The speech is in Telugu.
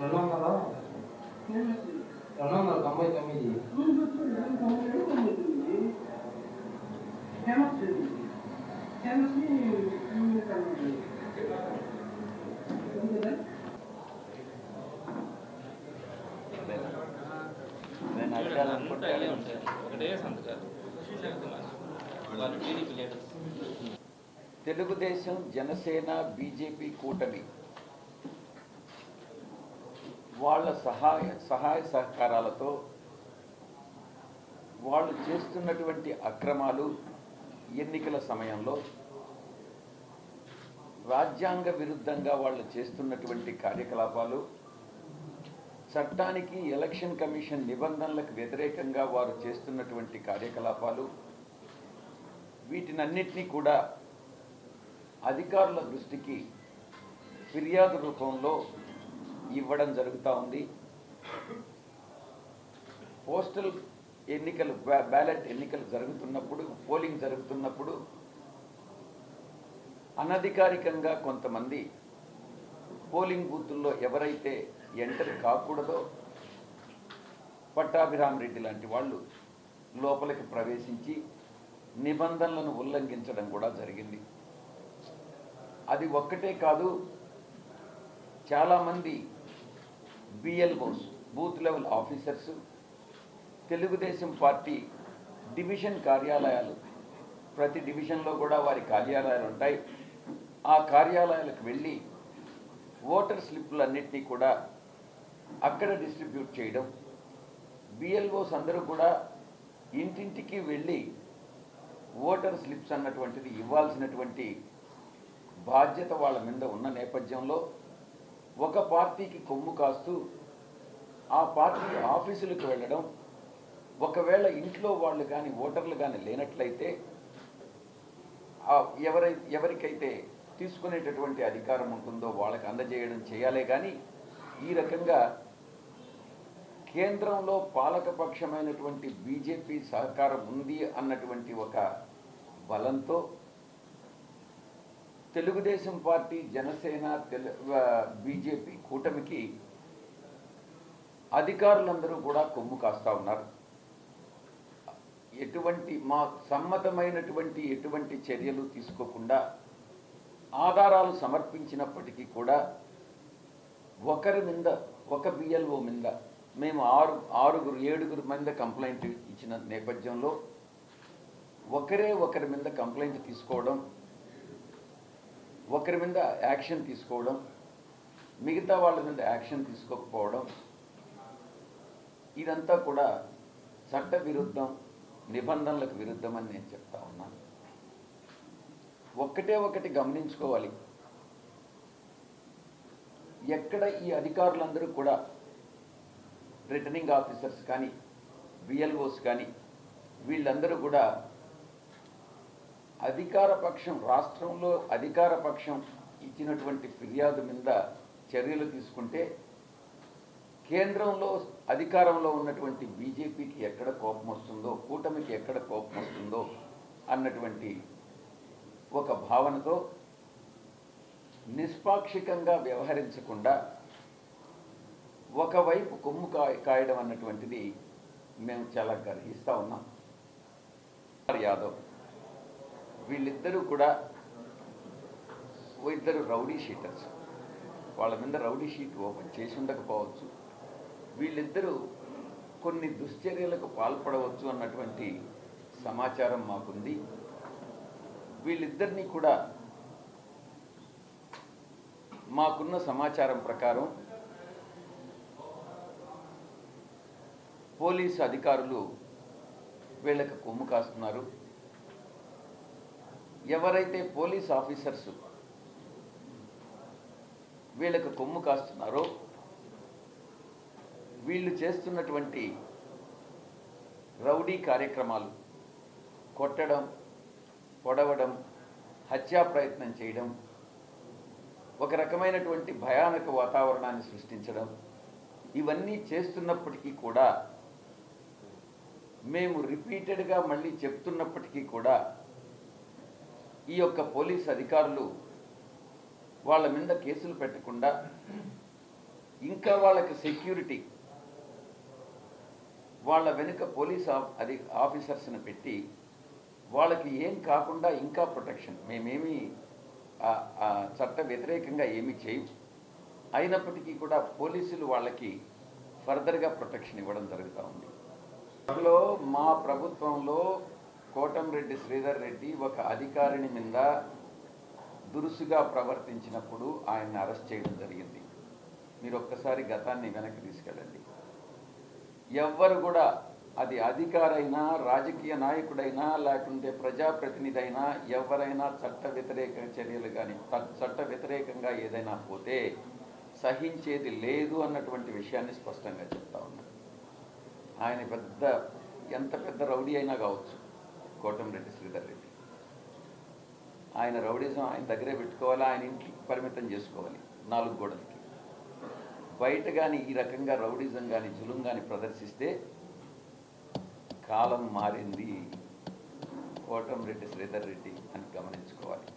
రెండు వందల రెండు వందల తొంభై తొమ్మిది నేను అడగాలనుకుంటే ఉంటాయి ఉంటాయి ఒకటే సంతకాలు వాళ్ళు TDP leaders. Telugudesam Janasena BJP కూటమి వాళ్ళ సహాయ సహాయ సహకారాలతో వాళ్ళు చేస్తున్నటువంటి అక్రమాలు ఎన్నికల సమయంలో రాజ్యాంగ విరుద్ధంగా వాళ్ళు చేస్తున్నటువంటి కార్యకలాపాలు చట్టానికి ఎలక్షన్ కమిషన్ నిబంధనలకు వ్యతిరేకంగా వారు చేస్తున్నటువంటి కార్యకలాపాలు వీటినన్నిటినీ కూడా అధికారుల దృష్టికి ఫిర్యాదు రూపంలో ఇవ్వడం జరుగుతూ ఉంది. పోస్టల్ ఎన్నికలు బ్యా- బ్యాలెట్ ఎన్నికలు జరుగుతున్నప్పుడు పోలింగ్ జరుగుతున్నప్పుడు అనధికారికంగా కొంతమంది పోలింగ్ బూతుల్లో ఎవరైతే ఎంటర్ కాకూడదో. పట్టాభిరామ్ రెడ్డి లాంటి వాళ్ళు లోపలికి ప్రవేశించి నిబంధనలను ఉల్లంఘించడం కూడా జరిగింది. అది ఒక్కటే కాదు చాలామంది BLOs booth level officers Telugudesam party division కార్యాలయాలు ప్రతి డివిజన్లో కూడా వారి కార్యాలయాలు ఉంటాయి. ఆ కార్యాలయాలకు వెళ్ళి ఓటర్ స్లిప్పులన్నింటినీ కూడా అక్కడ డిస్ట్రిబ్యూట్ చేయడం. బిఎల్ఓస్ అందరూ కూడా ఇంటింటికి వెళ్ళి ఓటర్ స్లిప్స్ అన్నటువంటిది ఇవ్వాల్సినటువంటి బాధ్యత వాళ్ళ మీద ఉన్న నేపథ్యంలో ఒక పార్టీకి కొమ్ము కాస్తూ ఆ పార్టీ ఆఫీసులకు వెళ్ళడం. ఒకవేళ ఇంట్లో వాళ్ళు కానీ ఓటర్లు కానీ లేనట్లయితే ఎవరై ఎవరికైతే తీసుకునేటటువంటి అధికారం ఉంటుందో వాళ్ళకి అందజేయడం చేయాలే కానీ ఈ రకంగా కేంద్రంలో పాలకపక్షమైనటువంటి బీజేపీ సహకారం ఉంది అన్నటువంటి ఒక బలంతో తెలుగుదేశం పార్టీ జనసేన తెలు బీజేపీ కూటమికి అధికారులందరూ కూడా కొమ్ము కాస్తా ఉన్నారు. ఎటువంటి మా సమ్మతమైనటువంటి ఎటువంటి చర్యలు తీసుకోకుండా ఆధారాలు సమర్పించినప్పటికీ కూడా ఒకరి మీద ఒక బిఎల్ఓ మీద మేము ఆరు ఆరుగురు ఏడుగురు మీద కంప్లైంట్ ఇచ్చిన నేపథ్యంలో ఒకరే ఒకరి మీద కంప్లైంట్ తీసుకోవడం ఒకరి మీద యాక్షన్ తీసుకోవడం మిగతా వాళ్ళ మీద యాక్షన్ తీసుకోకపోవడం ఇదంతా కూడా చట్ట విరుద్ధం నిబంధనలకు విరుద్ధం అని నేను చెప్తా ఉన్నాను ఒక్కటే ఒకటి గమనించుకోవాలి. ఎక్కడ ఈ అధికారులందరూ కూడా రిటర్నింగ్ ఆఫీసర్స్ కానీ విఎల్ఓస్ కానీ వీళ్ళందరూ కూడా అధికార పక్షం రాష్ట్రంలో అధికార పక్షం ఇచ్చినటువంటి ఫిర్యాదు మీద చర్యలు తీసుకుంటే కేంద్రంలో అధికారంలో ఉన్నటువంటి బీజేపీకి ఎక్కడ కోపం వస్తుందో కూటమికి ఎక్కడ కోపం వస్తుందో అన్నటువంటి ఒక భావనతో నిష్పాక్షికంగా వ్యవహరించకుండా ఒకవైపు కొమ్ము కాయ కాయడం అన్నటువంటిది మేము చాలా గర్హిస్తూ ఉన్నాం. యాదవ్ వీళ్ళిద్దరూ కూడా ఓ ఇద్దరు రౌడీ షీటర్స్. వాళ్ళ మీద రౌడీ షీట్ ఓపెన్ చేసి ఉండకపోవచ్చు. వీళ్ళిద్దరూ కొన్ని దుశ్చర్యలకు పాల్పడవచ్చు అన్నటువంటి సమాచారం మాకుంది. వీళ్ళిద్దరినీ కూడా మాకున్న సమాచారం ప్రకారం పోలీసు అధికారులు వీళ్ళకి కొమ్ము కాస్తున్నారు. ఎవరైతే పోలీస్ ఆఫీసర్స్ వీళ్ళకి కొమ్ము కాస్తున్నారో వీళ్ళు చేస్తున్నటువంటి రౌడీ కార్యక్రమాలు కొట్టడం పొడవడం హత్యా ప్రయత్నం చేయడం ఒక రకమైనటువంటి భయానక వాతావరణాన్ని సృష్టించడం ఇవన్నీ చేస్తున్నప్పటికీ కూడా మేము రిపీటెడ్గా మళ్ళీ చెప్తున్నప్పటికీ కూడా ఈ యొక్క పోలీస్ అధికారులు వాళ్ళ మీద కేసులు పెట్టకుండా ఇంకా వాళ్ళకి సెక్యూరిటీ వాళ్ళ వెనుక పోలీస్ ఆఫ్- అది ఆఫీసర్స్ని పెట్టి వాళ్ళకి ఏం కాకుండా ఇంకా ప్రొటెక్షన్ మేమేమి ఆ- చట్ట వ్యతిరేకంగా ఏమి చేయం. అయినప్పటికీ కూడా పోలీసులు వాళ్ళకి ఫర్దర్గా ప్రొటెక్షన్ ఇవ్వడం జరుగుతూ ఉంది. లో మా ప్రభుత్వంలో కోటంరెడ్డి శ్రీధర్ రెడ్డి ఒక అధికారిని మీద దురుసుగా ప్రవర్తించినప్పుడు ఆయన్ని అరెస్ట్ చేయడం జరిగింది. మీరు ఒక్కసారి గతాన్ని వెనక్కి తీసుకెళ్ళండి. ఎవ్వరు కూడా అది అధికారైనా రాజకీయ నాయకుడైనా లేకుంటే ప్రజాప్రతినిధి అయినా ఎవరైనా చట్ట వ్యతిరేక చర్యలు కానీ చట్ట వ్యతిరేకంగా ఏదైనా పోతే సహించేది లేదు అన్నటువంటి విషయాన్ని స్పష్టంగా చెప్తా ఉన్నాను ఆయన పెద్ద ఎంత పెద్ద రౌడీ అయినా కావచ్చు కోటంరెడ్డి శ్రీధర్ రెడ్డి. ఆయన రౌడీజం ఆయన దగ్గరే పెట్టుకోవాలి ఆయన ఇంటికి పరిమితం చేసుకోవాలి నాలుగు గోడలకి. బయట కానీ ఈ రకంగా రౌడీజం కానీ జులుం కానీ ప్రదర్శిస్తే కాలం మారింది కోటంరెడ్డి శ్రీధర్ రెడ్డి అని గమనించుకోవాలి.